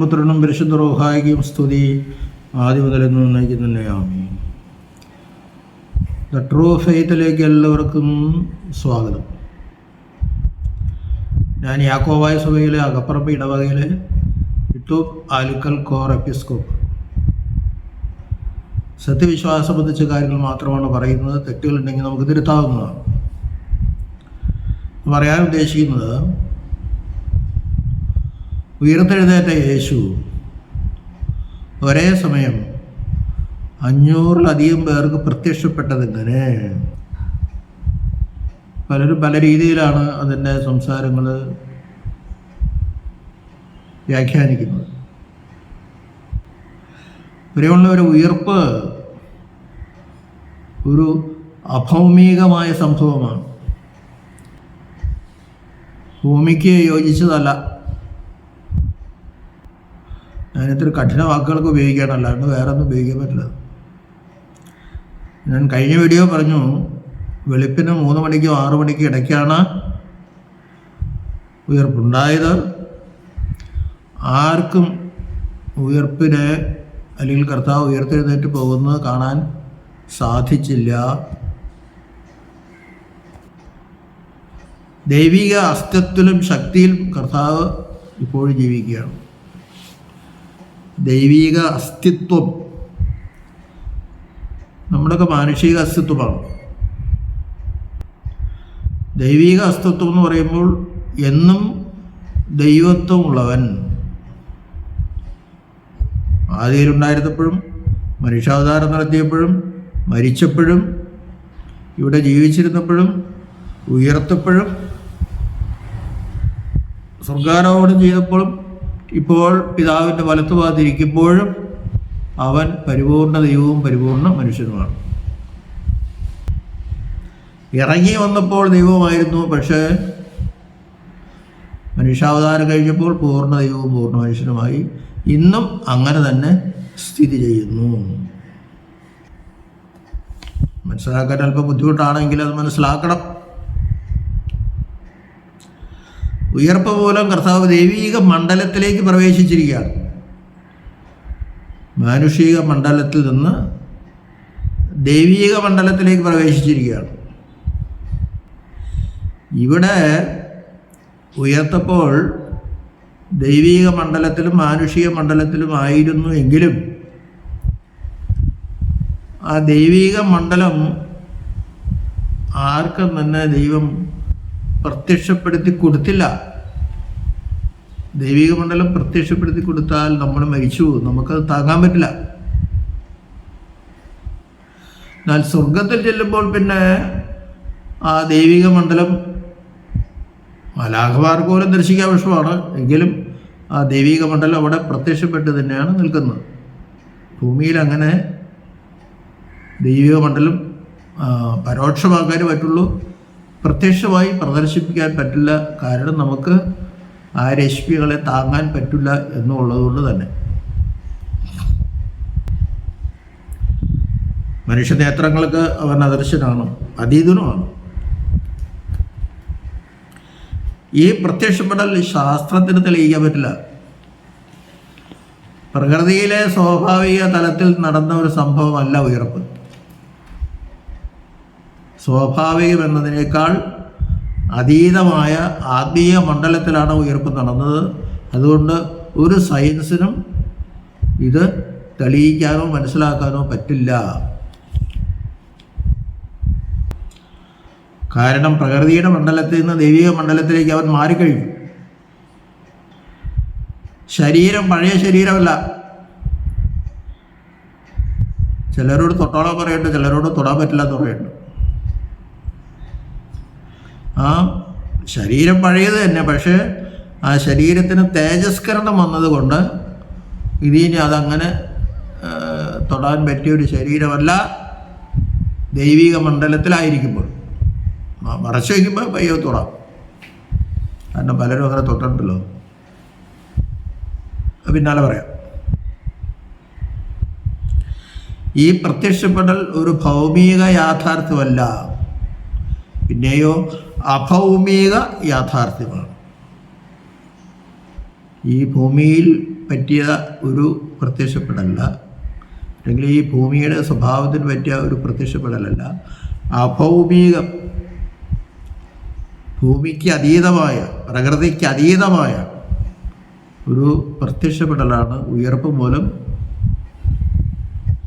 പുത്രനും പരിശുദ്ധ റോഹായിക്കും സ്തുതി. ആദ്യം എന്നും തന്നെ ആമി ദ ട്രൂ ഫെയ്ത്തിലേക്ക് എല്ലാവർക്കും സ്വാഗതം. ഞാൻ യാക്കോവായ സഭയിലെ അകപ്പറമ്പ് ഇടവകയിലെ യൂട്യൂബ് ആലുക്കൽ കോർ എപ്പിസ്കോപ്പ്. സത്യവിശ്വാസം ബന്ധിച്ച കാര്യങ്ങൾ മാത്രമാണ് പറയുന്നത്. തെറ്റുകളുണ്ടെങ്കിൽ നമുക്ക് തിരുത്താവുന്നതാണ്. പറയാൻ ഉദ്ദേശിക്കുന്നത് ഉയർത്തെഴുന്നേറ്റ യേശു ഒരേ സമയം അഞ്ഞൂറിലധികം പേർക്ക് പ്രത്യക്ഷപ്പെട്ടതെങ്ങനെ പലരും പല രീതിയിലാണ് അതിന്റെ സംസാരങ്ങൾ വ്യാഖ്യാനിക്കുന്നത്. ഇവരെയുള്ള ഒരു ഉയർപ്പ് ഒരു അഭൗമികമായ സംഭവമാണ്. ഭൂമിക്ക് യോജിച്ചതല്ല. ഞാനിത്ര കഠിന വാക്കുകളൊക്കെ ഉപയോഗിക്കുകയാണ്. അല്ലാണ്ട് വേറെ ഒന്നും ഉപയോഗിക്കാൻ പറ്റില്ല. ഞാൻ കഴിഞ്ഞ വീഡിയോ പറഞ്ഞു വെളുപ്പിന് മൂന്ന് മണിക്കും ആറു മണിക്കും ഇടയ്ക്കാണ് ഉയർപ്പുണ്ടായത്. ആർക്കും ഉയർപ്പിനെ അല്ലെങ്കിൽ കർത്താവ് ഉയർത്തെഴുന്നേറ്റ് പോകുന്നത് കാണാൻ സാധിച്ചില്ല. ദൈവിക അസ്തിത്വത്തിലും ശക്തിയിലും കർത്താവ് ഇപ്പോഴും ജീവിക്കുകയാണ്. ദൈവിക അസ്തിത്വം. നമ്മുടെയൊക്കെ മാനുഷിക അസ്തിത്വമാണ്. ദൈവീക അസ്തിത്വം എന്ന് പറയുമ്പോൾ എന്നും ദൈവത്വമുള്ളവൻ. ആദ്യയിലുണ്ടായിരുന്നപ്പോഴും മനുഷ്യാവതാരം നടത്തിയപ്പോഴും മരിച്ചപ്പോഴും ഇവിടെ ജീവിച്ചിരുന്നപ്പോഴും ഉയർത്തപ്പോഴും സ്വർഗാരോപണം ചെയ്തപ്പോഴും ഇപ്പോൾ പിതാവിന്റെ വലത്തു ഭാഗത്തിരിക്കുമ്പോഴും അവൻ പരിപൂർണ ദൈവവും പരിപൂർണ മനുഷ്യനുമാണ്. ഇറങ്ങി വന്നപ്പോൾ ദൈവമായിരുന്നു പക്ഷേ മനുഷ്യാവതാരം കഴിഞ്ഞപ്പോൾ പൂർണ ദൈവവും പൂർണ മനുഷ്യനുമായി ഇന്നും അങ്ങനെ തന്നെ സ്ഥിതി ചെയ്യുന്നു. മനസ്സിലാക്കാൻ അല്പം ബുദ്ധിമുട്ടാണെങ്കിൽ അത് മനസ്സിലാക്കണം. ഉയർപ്പ് മൂലം കർത്താവ് ദൈവീക മണ്ഡലത്തിലേക്ക് പ്രവേശിച്ചിരിക്കുകയാണ്. മാനുഷിക മണ്ഡലത്തിൽ നിന്ന് ദൈവീക മണ്ഡലത്തിലേക്ക് പ്രവേശിച്ചിരിക്കുകയാണ്. ഇവിടെ ഉയർത്തപ്പോൾ ദൈവീക മണ്ഡലത്തിലും മാനുഷിക മണ്ഡലത്തിലും ആയിരുന്നു എങ്കിലും ആ ദൈവീക മണ്ഡലം ആർക്കും തന്നെ ദൈവം പ്രത്യക്ഷപ്പെടുത്തി കൊടുത്തില്ല. ദൈവിക മണ്ഡലം പ്രത്യക്ഷപ്പെടുത്തി കൊടുത്താൽ നമ്മൾ മരിച്ചു പോകും. നമുക്കത് താങ്ങാൻ പറ്റില്ല. എന്നാൽ സ്വർഗത്തിൽ ചെല്ലുമ്പോൾ പിന്നെ ആ ദൈവിക മണ്ഡലം മലാഖമാർക്ക് പോലും ദർശിക്കാൻ ആവശ്യമാണ് എങ്കിലും ആ ദൈവിക മണ്ഡലം അവിടെ പ്രത്യക്ഷപ്പെട്ട് തന്നെയാണ് നിൽക്കുന്നത്. ഭൂമിയിൽ അങ്ങനെ ദൈവിക മണ്ഡലം പരോക്ഷമാക്കാനേ പറ്റുള്ളൂ. പ്രത്യക്ഷമായി പ്രദർശിപ്പിക്കാൻ പറ്റില്ല. കാരണം നമുക്ക് ആ രശ്മികളെ താങ്ങാൻ പറ്റില്ല എന്നുള്ളതുകൊണ്ട് തന്നെ. മനുഷ്യ നേത്രങ്ങൾക്ക് അവൻ അദർശനാണ് അതീതനുമാണ്. ഈ പ്രത്യക്ഷപ്പെടൽ ശാസ്ത്രത്തിന് തെളിയിക്കാൻ പറ്റില്ല. പ്രകൃതിയിലെ സ്വാഭാവിക തലത്തിൽ നടന്ന ഒരു സംഭവമല്ല ഉയർപ്പ്. സ്വാഭാവികം എന്നതിനേക്കാൾ അതീതമായ ആത്മീയ മണ്ഡലത്തിലാണ് ഉയർപ്പ് നടന്നത്. അതുകൊണ്ട് ഒരു സയൻസിനും ഇത് തെളിയിക്കാനോ മനസ്സിലാക്കാനോ പറ്റില്ല. കാരണം പ്രകൃതിയുടെ മണ്ഡലത്തിൽ നിന്ന് ദൈവിക മണ്ഡലത്തിലേക്ക് അവൻ മാറിക്കഴിഞ്ഞു. ശരീരം പഴയ ശരീരമല്ല. ചിലരോട് തൊട്ടോളം പറയുന്നുണ്ട് ചിലരോട് തൊടാൻ പറ്റില്ല എന്ന് പറയുന്നുണ്ട് ആ ശരീരം പഴയത് തന്നെ പക്ഷേ ആ ശരീരത്തിന് തേജസ്കരണം വന്നതുകൊണ്ട് ഇതിനി അതങ്ങനെ തൊടാൻ പറ്റിയ ഒരു ശരീരമല്ല ദൈവിക മണ്ഡലത്തിലായിരിക്കുമ്പോൾ. മറച്ചു വയ്ക്കുമ്പോൾ പയ്യോ തൊടാം. കാരണം പലരും അങ്ങനെ തൊട്ടിട്ടുണ്ടല്ലോ. പിന്നാലെ പറയാം. ഈ പ്രത്യക്ഷപ്പെടൽ ഒരു ഭൗമിക യാഥാർത്ഥ്യമല്ല. പിന്നെയോ അഭൗമിക യാഥാർത്ഥ്യമാണ്. ഈ ഭൂമിയിൽ പറ്റിയ ഒരു പ്രത്യക്ഷപ്പെടല്ല അല്ലെങ്കിൽ ഈ ഭൂമിയുടെ സ്വഭാവത്തിന് പറ്റിയ ഒരു പ്രത്യക്ഷപ്പെടലല്ല. അഭൗമികം ഭൂമിക്ക് അതീതമായ പ്രകൃതിക്ക് അതീതമായ ഒരു പ്രത്യക്ഷപ്പെടലാണ് ഉയർപ്പ് മൂലം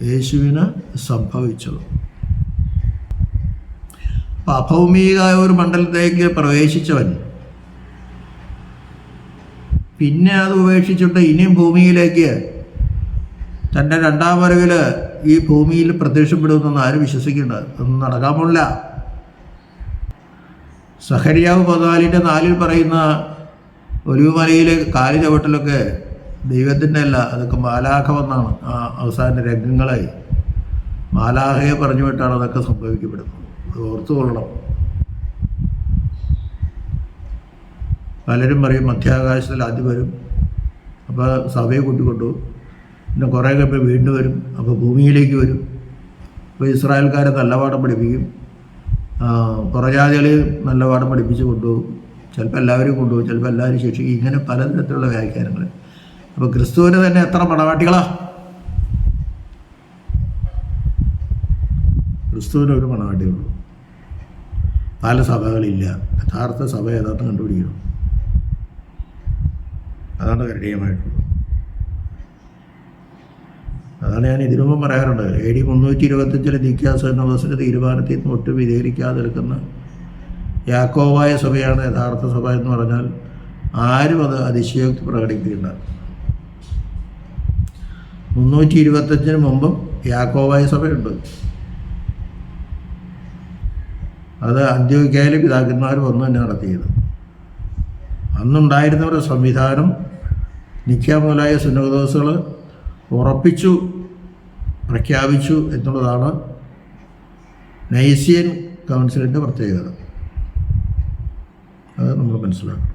യേശുവിന് സംഭവിച്ചത്. അപ്പം അഭൗമികമായ ഒരു മണ്ഡലത്തേക്ക് പ്രവേശിച്ചവൻ. പിന്നെ അത് ഉപേക്ഷിച്ചിട്ട് ഇനിയും ഭൂമിയിലേക്ക് തന്റെ രണ്ടാം വരവിൽ ഈ ഭൂമിയിൽ പ്രത്യക്ഷപ്പെടുമെന്നൊന്നും ആരും വിശ്വസിക്കേണ്ട അതൊന്നും നടക്കാൻ പോണില്ല സഹരിയാവ് പതിനാലിന്റെ നാലിൽ പറയുന്ന ഒലിവുമലയിലെ കാലി ചവിട്ടലൊക്കെ ദൈവത്തിന്റെ അല്ല അതൊക്കെ മാലാഖമെന്നാണ് ആ അവസാന രംഗങ്ങളായി മാലാഹയെ പറഞ്ഞു വിട്ടാണ് അതൊക്കെ സംഭവിക്കപ്പെടുന്നത്. ഓർത്തുകൊള്ളണം. പലരും പറയും മധ്യാകാശത്തിൽ ആദ്യം വരും അപ്പോൾ സഭയെ കൂട്ടിക്കൊണ്ടു പിന്നെ കുറേ കഴിയുമ്പോൾ വീണ്ടും വരും അപ്പോൾ ഭൂമിയിലേക്ക് വരും. അപ്പോൾ ഇസ്രായേൽക്കാരെ നല്ല പാഠം പഠിപ്പിക്കും പുറജാതികൾ നല്ല പാഠം പഠിപ്പിച്ച് കൊണ്ടുപോകും. ചിലപ്പോൾ എല്ലാവരും കൊണ്ടുപോകും ചിലപ്പോൾ എല്ലാവരും ശിക്ഷിക്കും. ഇങ്ങനെ പലതരത്തിലുള്ള വ്യാഖ്യാനങ്ങൾ അപ്പോൾ ക്രിസ്തുവിന് തന്നെ എത്ര മണവാട്ടികളാ? ക്രിസ്തുവിന് ഒരു മണവാട്ടിയുള്ളൂ. പല സഭകളില്ല. യഥാർത്ഥ സഭ യഥാർത്ഥം കണ്ടുപിടിക്കണം. അതാണ് കരണീയമായിട്ടുള്ളത്. അതാണ് ഞാൻ ഇതിനു മുമ്പ് പറയാറുണ്ട്. എ ഡി മുന്നൂറ്റി ഇരുപത്തഞ്ചിലെ നിത്യാസ എന്ന ബസിന്റെ തീരുമാനത്തിൽ നിന്ന് ഒട്ടും വിധേയിക്കാതെ നിൽക്കുന്ന യാക്കോവായ സഭയാണ് യഥാർത്ഥ സഭ എന്ന് പറഞ്ഞാൽ ആരും അത് അതിശയോക്തി പ്രകടിപ്പിക്കില്ല മുന്നൂറ്റി ഇരുപത്തഞ്ചിന് മുമ്പും യാക്കോവായ സഭയുണ്ട്. അത് അന്ത്യോഗ്യയിലെ പിതാക്കന്മാർ ഒന്നും തന്നെ നടത്തിയത്. അന്നുണ്ടായിരുന്നവരുടെ സംവിധാനം നിക്ക മുതലായ സുന്നകദോസുകൾ ഉറപ്പിച്ചു പ്രഖ്യാപിച്ചു എന്നുള്ളതാണ് നൈസിയൻ കൗൺസിലിന്റെ പ്രത്യേകത. അത് നമ്മൾ മനസ്സിലാക്കണം.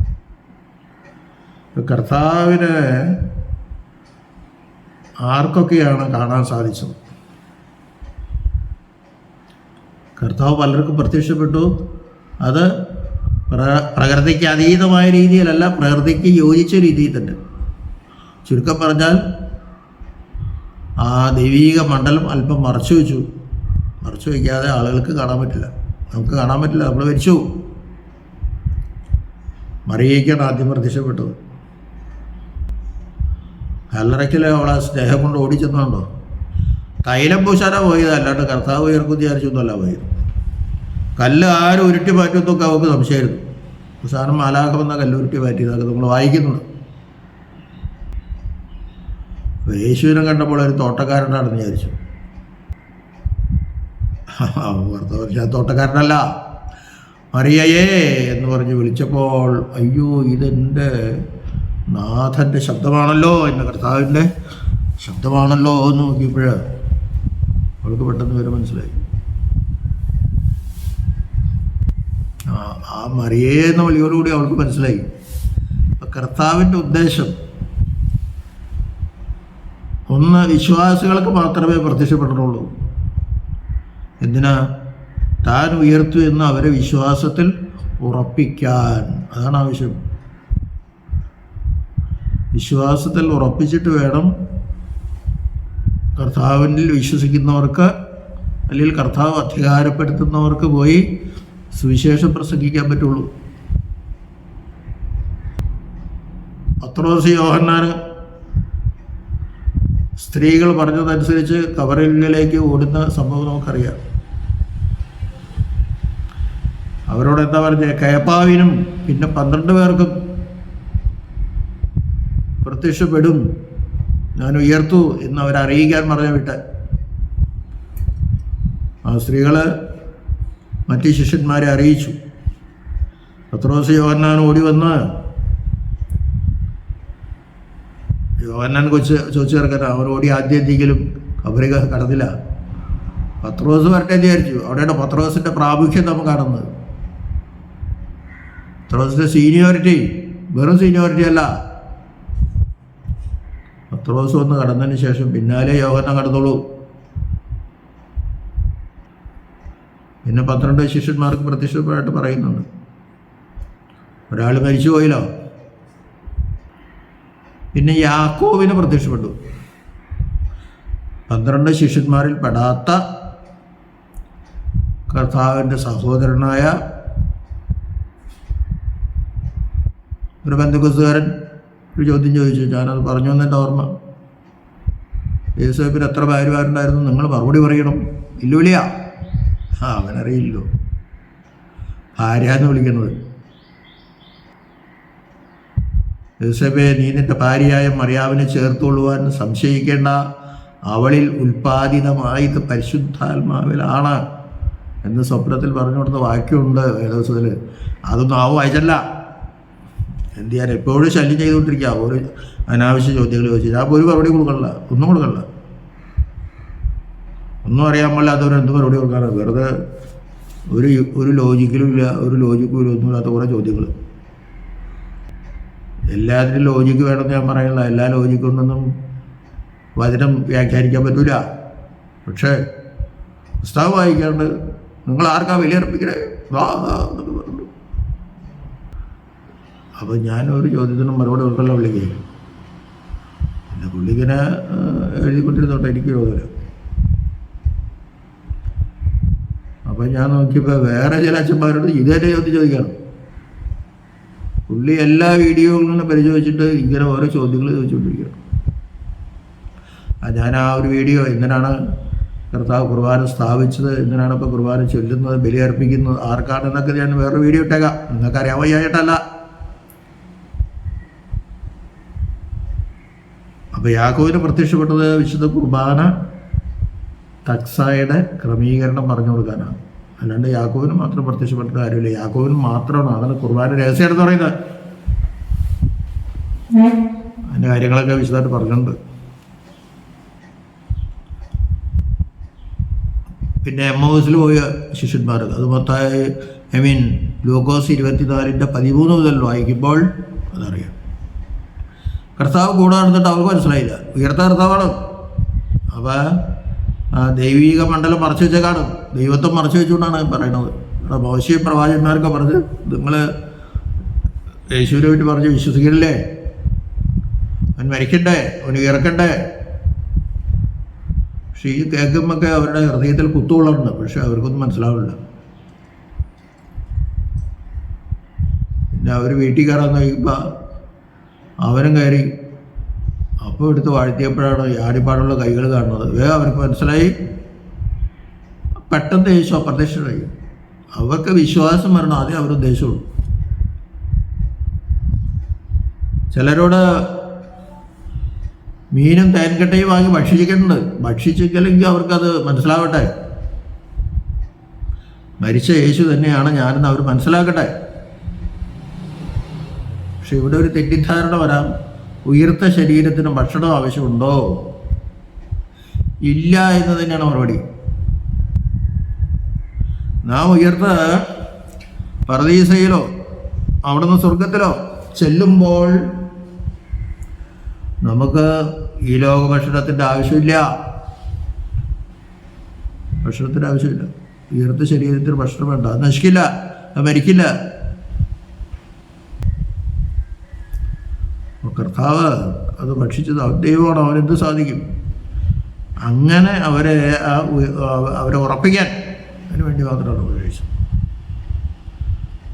കർത്താവിനെ ആർക്കൊക്കെയാണ് കാണാൻ സാധിച്ചത്? കർത്താവ് പലർക്കും പ്രത്യക്ഷപ്പെട്ടു. അത് പ്ര പ്രകൃതിക്ക് അതീതമായ രീതിയിലല്ല പ്രകൃതിക്ക് യോജിച്ച രീതിയിൽ തന്നെ. ചുരുക്കം പറഞ്ഞാൽ ആ ദൈവീക മണ്ഡലം അല്പം മറച്ചു വെച്ചു. മറച്ചു വയ്ക്കാതെ ആളുകൾക്ക് കാണാൻ പറ്റില്ല. നമുക്ക് കാണാൻ പറ്റില്ല നമ്മൾ മരിച്ചു. മറിയേക്കാണ് ആദ്യം പ്രത്യക്ഷപ്പെട്ടത്. കല്ലറയ്ക്കലെ അവളെ സ്നേഹം കൊണ്ട് ഓടിച്ചെന്നുണ്ടോ തൈലം പൂശാന പോയത്. അല്ലാണ്ട് കർത്താവ് ഉയർക്കും വിചാരിച്ചൊന്നുമല്ല പോയത്. കല്ല് ആരും ഉരുട്ടി മാറ്റുമെന്നൊക്കെ അവർക്ക് സംശയമായിരുന്നു. അവസാനം മാലാഹമെന്ന കല്ല് ഉരുട്ടി മാറ്റിയതൊക്കെ നമ്മൾ വായിക്കുന്നുണ്ട്. യേശുവിനെ കണ്ടപ്പോൾ ഒരു തോട്ടക്കാരനാണെന്ന് വിചാരിച്ചു. ഭർത്താവ് ഞാൻ തോട്ടക്കാരനല്ല. മറിയയേ എന്ന് പറഞ്ഞ് വിളിച്ചപ്പോൾ അയ്യോ ഇതെന്റെ നാഥന്റെ ശബ്ദമാണല്ലോ എന്റെ കർത്താവിന്റെ ശബ്ദമാണല്ലോ എന്ന് നോക്കിയപ്പോൾ അവൾക്ക് പെട്ടെന്ന് വരെ മനസ്സിലായി. ആ മറിയേ എന്ന വിളിയോടുകൂടി അവൾക്ക് മനസ്സിലായി. കർത്താവിന്റെ ഉദ്ദേശം ഒന്ന് വിശ്വാസികൾക്ക് മാത്രമേ പ്രത്യക്ഷപ്പെടണുള്ളൂ എന്തിനാ? താൻ ഉയർത്തു എന്ന് അവരെ വിശ്വാസത്തിൽ ഉറപ്പിക്കാൻ. അതാണ് ആവശ്യം. വിശ്വാസത്തിൽ ഉറപ്പിച്ചിട്ട് വേണം കർത്താവിനിൽ വിശ്വസിക്കുന്നവർക്ക് അല്ലെങ്കിൽ കർത്താവ് അധികാരപ്പെടുത്തുന്നവർക്ക് പോയി സുവിശേഷം പ്രസംഗിക്കാൻ പറ്റുള്ളൂ. പത്രോസ് യോഹന്നാൻ സ്ത്രീകൾ പറഞ്ഞതനുസരിച്ച് കവറിലേക്ക് ഓടുന്ന സംഭവം നമുക്കറിയാം. അവരോട് എന്താ പറഞ്ഞത് കേപ്പാവിനും പിന്നെ പന്ത്രണ്ട് പേർക്കും പ്രത്യക്ഷപ്പെടും. ഞാൻ ഉയർത്തു എന്ന് അവരറിയിക്കാൻ പറഞ്ഞ വിട്ട്. ആ സ്ത്രീകൾ മറ്റ് ശിഷ്യന്മാരെ അറിയിച്ചു. പത്രോസ് യോഹന്നാൻ ഓടി വന്ന് യോഹന്നാൻ കൊച്ചു ചോദിച്ചു ചേർക്കാൻ അവൻ ഓടി എന്തെങ്കിലും കബറിക കടന്നില്ല. പത്രോസ് വരട്ടെ വിചാരിച്ചു. അവിടെയാണ് പത്രോസിന്റെ പ്രാമുഖ്യം നമുക്ക് കാണുന്നത്. പത്രോസിന്റെ സീനിയോറിറ്റി വെറും സീനിയോറിറ്റി അല്ല. പത്രോസ് ഒന്ന് കടന്നതിന് ശേഷം പിന്നാലെ യോഹന്ന കടന്നുള്ളൂ പിന്നെ പന്ത്രണ്ട് ശിഷ്യന്മാർക്ക് പ്രത്യക്ഷമായിട്ട് പറയുന്നുണ്ട്. ഒരാൾ മരിച്ചു പോയില്ലോ. പിന്നെ യാക്കോവിന് പ്രത്യക്ഷപ്പെട്ടു. പന്ത്രണ്ട് ശിഷ്യന്മാരിൽ പെടാത്ത കർത്താവിന്റെ സഹോദരനായ ഒരു ബന്ധുക്കുസുകാരൻ ഒരു ചോദ്യം ചോദിച്ചു. ഞാനത് പറഞ്ഞു എന്നെ ഓർമ്മ. യേശുവിന് എത്ര ഭാര്യമാരുണ്ടായിരുന്നു? നിങ്ങൾ മറുപടി പറയണം. ഇല്ലൂലിയ. ആ അവനറിയില്ലോ. ഭാര്യ എന്ന് വിളിക്കുന്നത്. യോസഫെ നീ നിന്റെ ഭാര്യയായ മറിയാവിനെ ചേർത്തുകൊള്ളുവാൻ സംശയിക്കേണ്ട. അവളിൽ ഉൽപ്പാദിതമായത് പരിശുദ്ധാത്മാവിലാണ് എന്ന് സ്വപ്നത്തിൽ പറഞ്ഞു കൊടുത്ത വാക്യമുണ്ട് വേദോസത്തിൽ അതൊന്നും ആവും വായിച്ചല്ല. എന്ത് ചെയ്യാൻ എപ്പോഴും ശല്യം ചെയ്തുകൊണ്ടിരിക്കുക ഒരു അനാവശ്യ ചോദ്യങ്ങൾ ചോദിച്ചു. അപ്പോൾ ഒരു മറുപടി കൊടുക്കണില്ല. ഒന്നും കൊടുക്കണില്ല. ഒന്നും അറിയാൻ പാടില്ലാത്തവർ എന്ത് മറുപടി കൊടുക്കാറ് വെറുതെ ഒരു ഒരു ലോജിക്കലും ഇല്ല. ഒരു ലോജിക്കും ഇല്ല. ഒന്നുമില്ലാത്ത കുറേ ചോദ്യങ്ങൾ എല്ലാത്തിനും ലോജിക്ക് വേണമെന്ന് ഞാൻ പറയുന്നില്ല. എല്ലാ ലോജിക്കും ഒന്നും വചനം വ്യാഖ്യാനിക്കാൻ പറ്റൂല. പക്ഷേ പുസ്തകം വായിക്കാണ്ട് നിങ്ങൾ ആർക്കാ വിലയർപ്പിക്കണേ വാ വാ എന്നൊക്കെ പറഞ്ഞു അപ്പോൾ ഞാൻ ഒരു ചോദ്യത്തിനും മറുപടി കൊടുക്കല്ല പുള്ളിക്ക്. പിന്നെ പുള്ളിക്കിനെ എഴുതിക്കൊണ്ടിരുന്നോട്ടെ എനിക്ക് യോജന അപ്പോൾ ഞാൻ നോക്കിയപ്പോൾ വേറെ ചില അച്ഛന്മാരോട് ഇതേ ചോദ്യം ചോദിക്കണം. പുള്ളി എല്ലാ വീഡിയോകളും പരിശോധിച്ചിട്ട് ഇങ്ങനെ ഓരോ ചോദ്യങ്ങൾ ചോദിച്ചുകൊണ്ടിരിക്കുകയാണ് ഞാൻ ആ ഒരു വീഡിയോ എന്തിനാണ് കർത്താവ് കുർബാന സ്ഥാപിച്ചത് എന്തിനാണ് ഇപ്പോൾ കുർബാന ചൊല്ലുന്നത് ബലിയർപ്പിക്കുന്നത് ആർക്കാണെന്നൊക്കെ ഞാൻ വേറെ വീഡിയോ ഇട്ടേക്കാം. നിങ്ങൾക്ക് അറിയാൻ വയ്യായിട്ടല്ല. അപ്പോൾ യാക്കോവിന് പ്രത്യക്ഷപ്പെട്ടത് വിശുദ്ധ കുർബാന തക്സായുടെ ക്രമീകരണം പറഞ്ഞു കൊടുക്കാനാണ്. അല്ലാണ്ട് യാക്കോവിന് മാത്രം പ്രത്യക്ഷപ്പെട്ട കാര്യമില്ല. യാക്കോവിന് മാത്രമാണ് അതാണ് കുർബാന രഹസ്യമായിട്ട് പറയുന്നത്. അതിന്റെ കാര്യങ്ങളൊക്കെ വിശദമായിട്ട് പറഞ്ഞിട്ടുണ്ട്. പിന്നെ എം ഹൗസിൽ പോയ ശിഷ്യന്മാർ അത് മൊത്തമായി ഐ മീൻ ലൂക്കോസ് ഇരുപത്തിനാലിന്റെ പതിമൂന്ന് മുതൽ വായിക്കുമ്പോൾ അതറിയാം. കർത്താവ് കൂടെ നടന്നിട്ട് അവർക്ക് മനസ്സിലായില്ല. ഉയർത്ത കർത്താവാണ്. അപ്പോൾ ദൈവിക മണ്ഡലം മറച്ചു വെച്ചേക്കാണ്. ദൈവത്വം മറച്ചു വെച്ചുകൊണ്ടാണ് പറയണത്. മോശി പ്രവാചകന്മാരൊക്കെ പറഞ്ഞ് നിങ്ങൾ യേശുവിനെ വേണ്ടി പറഞ്ഞ് വിശ്വസിക്കണില്ലേ? അവൻ മരിക്കണ്ടേ? അവൻ ഉയർക്കണ്ടേ പക്ഷേ ഈ കേൾക്കുമ്പോഴൊക്കെ അവരുടെ ഹൃദയത്തിൽ കുത്തുകൊള്ളുന്നുണ്ട് പക്ഷെ അവർക്കൊന്നും മനസ്സിലാവില്ല. പിന്നെ അവർ വീട്ടിൽ കയറാൻ നോക്കിയപ്പോൾ അവനും കയറി. അപ്പം എടുത്ത് വാഴ്ത്തിയപ്പോഴാണ് യാടിപ്പാടുള്ള കൈകൾ കാണുന്നത്. വേഗം അവർക്ക് മനസ്സിലായി. പെട്ടെന്ന് യേശു അപ്രത്യക്ഷനായി അവർക്ക് വിശ്വാസം വരണം. ആദ്യം അവർ ഉദ്ദേശമുള്ളൂ ചിലരോട് മീനും തേൻകട്ടയും വാങ്ങി ഭക്ഷിച്ചിട്ടുണ്ട്. ഭക്ഷിച്ചില്ലെങ്കിൽ അവർക്കത് മനസ്സിലാവട്ടെ. മരിച്ച യേശു തന്നെയാണ് ഞാനെന്ന് അവർ മനസ്സിലാക്കട്ടെ. പക്ഷെ ഇവിടെ ഒരു തെറ്റിദ്ധാരണ വരാം. ഉയർത്ത ശരീരത്തിന് ഭക്ഷണം ആവശ്യമുണ്ടോ? ഇല്ല എന്ന് തന്നെയാണ് മറുപടി. നാം ഉയർത്ത പറദീസയിലോ അവിടുന്ന് സ്വർഗത്തിലോ ചെല്ലുമ്പോൾ നമുക്ക് ഈ ലോക ഭക്ഷണത്തിന്റെ ആവശ്യമില്ല. ഭക്ഷണത്തിന്റെ ആവശ്യമില്ല. ഉയർത്ത ശരീരത്തിന് ഭക്ഷണം വേണ്ട. അത് നശിക്കില്ല. അത് മരിക്കില്ല അപ്പോൾ കർത്താവ് അത് ഭക്ഷിച്ചത് ദൈവമാണ് അവനെന്ത് സാധിക്കും? അങ്ങനെ അവരെ അവരെ ഉറപ്പിക്കാൻ അതിന് വേണ്ടി മാത്രമാണ് ഉപയോഗിച്ചത്.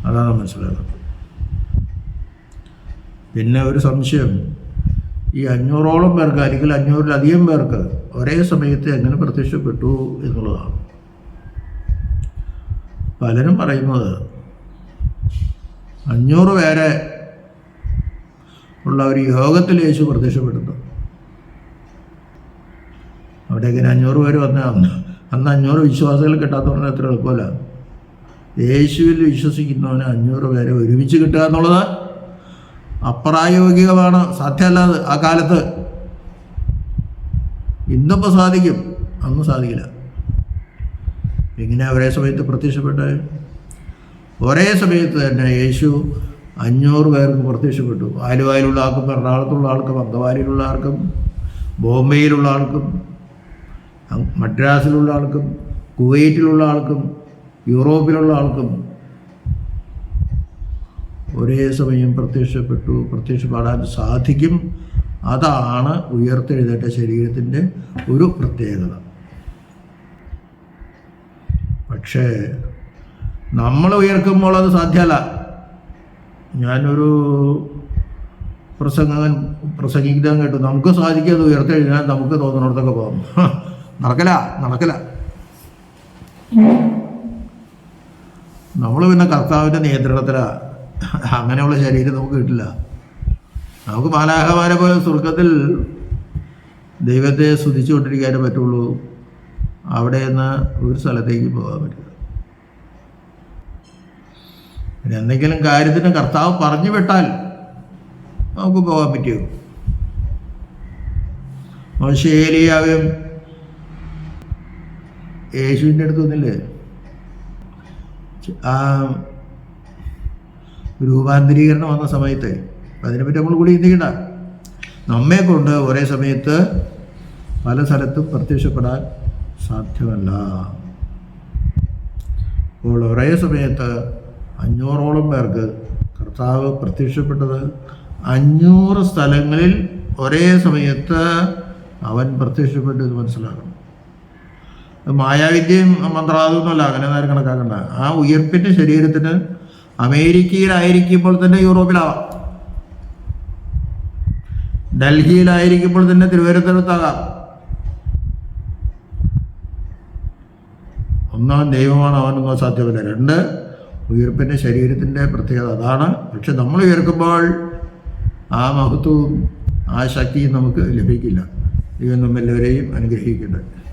അതാണ് മനസ്സിലാക്കുന്നത്. പിന്നെ ഒരു സംശയം. ഈ അഞ്ഞൂറോളം പേർക്ക് അല്ലെങ്കിൽ അഞ്ഞൂറിലധികം പേർക്ക് ഒരേ സമയത്ത് എങ്ങനെ പ്രത്യക്ഷപ്പെട്ടു എന്നുള്ളതാണ്. പലരും പറയുന്നത് അഞ്ഞൂറ് പേരെ ഉള്ള ഒരു യോഗത്തിൽ യേശു പ്രത്യക്ഷപ്പെടുന്നു. എങ്ങനെ അഞ്ഞൂറ് പേര് വന്ന അന്ന് അഞ്ഞൂറ് വിശ്വാസികൾ കിട്ടാത്തവന് എത്ര എളുപ്പമല്ല. യേശുവിൽ വിശ്വസിക്കുന്നവന് അഞ്ഞൂറ് പേരെ ഒരുമിച്ച് കിട്ടുക എന്നുള്ളത് അപ്രായോഗികമാണ് സാധ്യമല്ലാതെ ആ കാലത്ത്. ഇന്നിപ്പോൾ സാധിക്കും അന്ന് സാധിക്കില്ല. എങ്ങനെ ഒരേ സമയത്ത് പ്രത്യക്ഷപ്പെട്ടത് ഒരേ സമയത്ത് തന്നെ യേശു അഞ്ഞൂറ് പേർക്ക് പ്രത്യക്ഷപ്പെട്ടു. ആലുവായിലുള്ള ആൾക്കും എറണാകുളത്തുള്ള ആൾക്കും അന്തവാലിയിലുള്ള ആൾക്കും ബോംബെയിലുള്ള ആൾക്കും മദ്രാസിലുള്ള ആൾക്കും കുവൈറ്റിലുള്ള ആൾക്കും യൂറോപ്പിലുള്ള ആൾക്കും ഒരേ സമയം പ്രത്യക്ഷപ്പെട്ടു. പ്രത്യക്ഷപ്പെടാൻ സാധിക്കും. അതാണ് ഉയർത്തെഴുന്നേറ്റ ശരീരത്തിന്റെ ഒരു പ്രത്യേകത. പക്ഷേ നമ്മൾ ഉയർക്കുമ്പോൾ അത് സാധ്യമല്ല. ഞാനൊരു പ്രസംഗൻ പ്രസംഗിക്കാൻ കേട്ടു. നമുക്ക് സാധിക്കും അത് ഉയർത്തെഴുന്നേൽ നമുക്ക് തോന്നുന്നിടത്തൊക്കെ പോകാം. നടക്കല നടക്കല. നമ്മൾ പിന്നെ കർത്താവിന്റെ നിയന്ത്രണത്തിലാണ് അങ്ങനെയുള്ള ശരീരം നമുക്ക് കിട്ടില്ല. നമുക്ക് മാലാഹമാരെ പോലെ സ്വർഗത്തിൽ ദൈവത്തെ സ്തുതിച്ചുകൊണ്ടിരിക്കാനേ പറ്റുള്ളൂ. അവിടെ നിന്ന് ഒരു സ്ഥലത്തേക്ക് പോകാൻ പറ്റില്ല പിന്നെ എന്തെങ്കിലും കാര്യത്തിന് കർത്താവ് പറഞ്ഞു വിട്ടാൽ നമുക്ക് പോകാൻ പറ്റുമോ? മോശേലിയാവും യേശുവിന്റെ അടുത്ത് വന്നില്ലേ? ആ രൂപാന്തരീകരണം വന്ന സമയത്ത് അതിനെപ്പറ്റി നമ്മൾ കൂടി ചിന്തിക്കണ്ട. നമ്മെ കൊണ്ട് ഒരേ സമയത്ത് പല സ്ഥലത്തും പ്രത്യക്ഷപ്പെടാൻ സാധ്യമല്ല. അപ്പോൾ ഒരേ സമയത്ത് അഞ്ഞൂറോളം പേർക്ക് കർത്താവ് പ്രത്യക്ഷപ്പെട്ടത്. അഞ്ഞൂറ് സ്ഥലങ്ങളിൽ ഒരേ സമയത്ത് അവൻ പ്രത്യക്ഷപ്പെട്ടു എന്ന് മനസ്സിലാക്കണം. മായാവിദ്യയും മന്ത്രവാദമൊന്നുമല്ല അങ്ങനെ നേരം കണക്കാക്കണ്ട. ആ ഉയർപ്പിന്റെ ശരീരത്തിന് അമേരിക്കയിലായിരിക്കുമ്പോൾ തന്നെ യൂറോപ്പിലാവാം. ഡൽഹിയിലായിരിക്കുമ്പോൾ തന്നെ തിരുവനന്തപുരത്താകാം. ഒന്നാം ദൈവമാണ് അവനൊന്നും സാധ്യമല്ല. രണ്ട് ഉയർപ്പിന്റെ ശരീരത്തിന്റെ പ്രത്യേകത അതാണ്. പക്ഷെ നമ്മൾ ഉയർക്കുമ്പോൾ ആ മഹത്വവും ആ ശക്തിയും നമുക്ക് ലഭിക്കില്ല. ദൈവം നമ്മെല്ലാവരെയും അനുഗ്രഹിക്കട്ടെ.